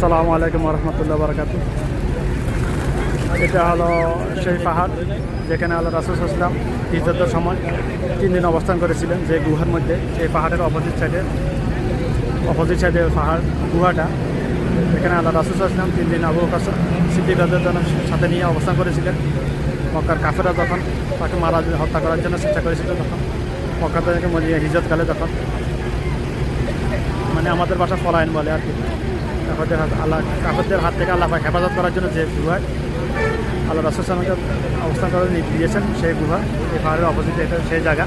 আসসালামু আলাইকুম রহমতুল্লাহ বারকাত। এটা হলো সেই পাহাড়, যেখানে আল্লাহ রাসুল ইসলাম হিজরতের সময় তিন দিন অবস্থান করেছিলেন যে গুহার মধ্যে। সেই পাহাড়ের অপোজিট সাইডে অপোজিট সাইডে পাহাড়, গুহাটা। এখানে আল্লাহ রাসুল ইসলাম তিন দিন আবু সিদ্দিকাদের জন্য সাথে নিয়ে অবস্থান করেছিলেন। মক্কার কাফেরা যখন তাকে মারা, হত্যা করার জন্য চেষ্টা করেছিল তখন। মক্কা থেকে মজিয়ে হিজরত কালে তখন। মানে আমাদের বাসা ফলায়ন বলে আর কি। কাফেরদের হাত আল্লাহ কাফেরদের হাত থেকে আল্লাহ হেফাজত করার জন্য যে গুহায় আল্লাহ রাসুল সালামকে অবস্থান করে দিয়েছেন সেই গুহা, এই পাহাড়ের অপোজিটে এটা সেই জায়গা।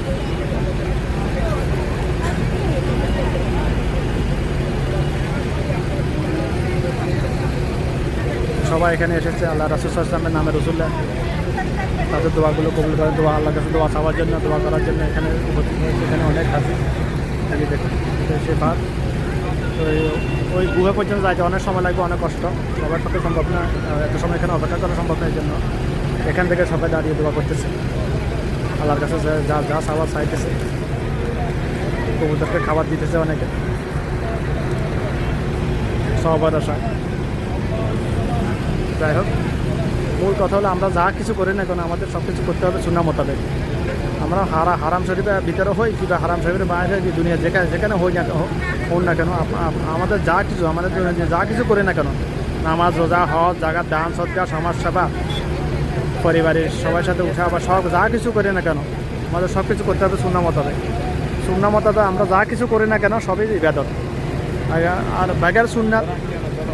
সবাই এখানে এসেছে, আল্লাহ রাসুল ইসলামের নামে রসুল্লাহ। তাদের দোয়াগুলো কবুল করেন, দোয়া আল্লাহ কাছে দোয়া চাওয়ার জন্য, দোয়া করার জন্য এখানে উপস্থিত হয়েছে, এখানে অনেক হাসি দেখুন, এটা সে পাহাড়। তো ওই গুহা পর্যন্ত যাইতে অনেক সময় লাগবে, অনেক কষ্ট। সবার পক্ষে সম্ভব না এত সময় এখানে অপেক্ষা করা সম্ভব না এই জন্য। এখান থেকে সবাই দাঁড়িয়ে দোয়া করতেছে। আল্লাহর কাছে যা- যা সাবার চাইতেছে। কবুতরকে খাবার দিতেছে অনেকে। সবার আশা। যাই হোক। মূল কথা হলো আমরা যা কিছু করি না কেন, আমাদের সব কিছু করতে হবে সুন্না মোতাবেক। আমরা হারা হারাম শরীফের ভিতরে হই, কিংবা হারাম শরীফের বাইরে হই দুনিয়া যেখানে যেখানে হই না হন না কেন আমাদের যা কিছু, আমাদের যা কিছু করি না কেন, নামাজ, রোজা, হজ জাগার দান সৎকার সমাজ সেবা, পরিবারের সবার সাথে উঠা বা সব যা কিছু করি না কেন, আমাদের সব কিছু করতে হবে সুন্না মোতাবেক। সুন্না মোতাবেক আমরা যা কিছু করি না কেন, সবই ইবাদত। আর- বাগের সুন্নাত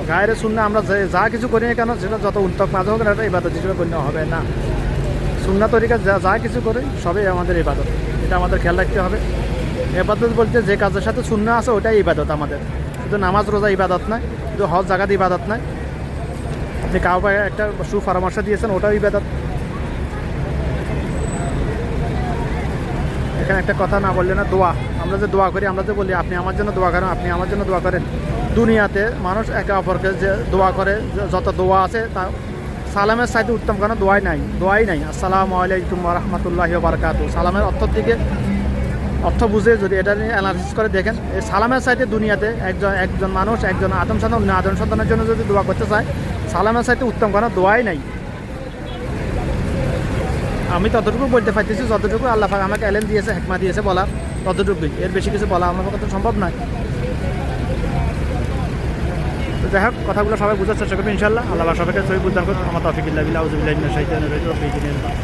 গায়ের সুন্না আমরা যে- যা কিছু করি না কেন, সেটা যত উত্তক মাঝে হোক না এটা ইবাদত হিসেবে গণ্য হবে না। সুন্না তরিকা যা যা কিছু করি, সবই আমাদের ইবাদত এটা আমাদের খেয়াল রাখতে হবে। ইবাদত বলতে যে কাজের সাথে শূন্য আছে, ওটাই ইবাদত আমাদের। শুধু নামাজ, রোজা ইবাদত নয়, শুধু হজ জাগাত ইবাদত নয়। আপনি কাউকে একটা সুপরামর্শ দিয়েছেন, ওটাও ইবাদত। এখানে একটা কথা না বললে না, দোয়া। আমরা যে দোয়া করি, আমরা যে বলি, আপনি আমার জন্য দোয়া করেন, আপনি আমার জন্য দোয়া করেন। দুনিয়াতে মানুষ একে অপরকে যে দোয়া করে যত দোয়া আছে তা সালামের সাথে উত্তম কোনো দোয়াই নাই দোয়াই নাই। আসসালামু আলাইকুম রহমতুল্লাহ বারকাতু সালামের অর্থ দিকে অর্থ বুঝে যদি এটা নিয়ে অ্যানালিসিস করে দেখেন, এই সালামের সাইতে দুনিয়াতে একজন একজন মানুষ, একজন আদম সন্তান, অন্য আদম সন্তানের জন্য যদি দোয়া করতে চায়, সালামের সাইতে উত্তম কোনো দোয়াই নাই। আমি ততটুকু বলতে পারতেছি, যতটুকু আল্লাহ আমাকে এলেন দিয়েছে হেকমা দিয়েছে বলা ততটুকুই। এর বেশি কিছু বলা আমার তো সম্ভব নয়। তো যাই হোক, কথাগুলো সবাই বুঝার চেষ্টা করবে ইনশাল্লাহ আল্লাহ সবাইকে সবই বুঝতে করুন আমার তফিকুল্লাহ বিল্লাহ সাহিত্য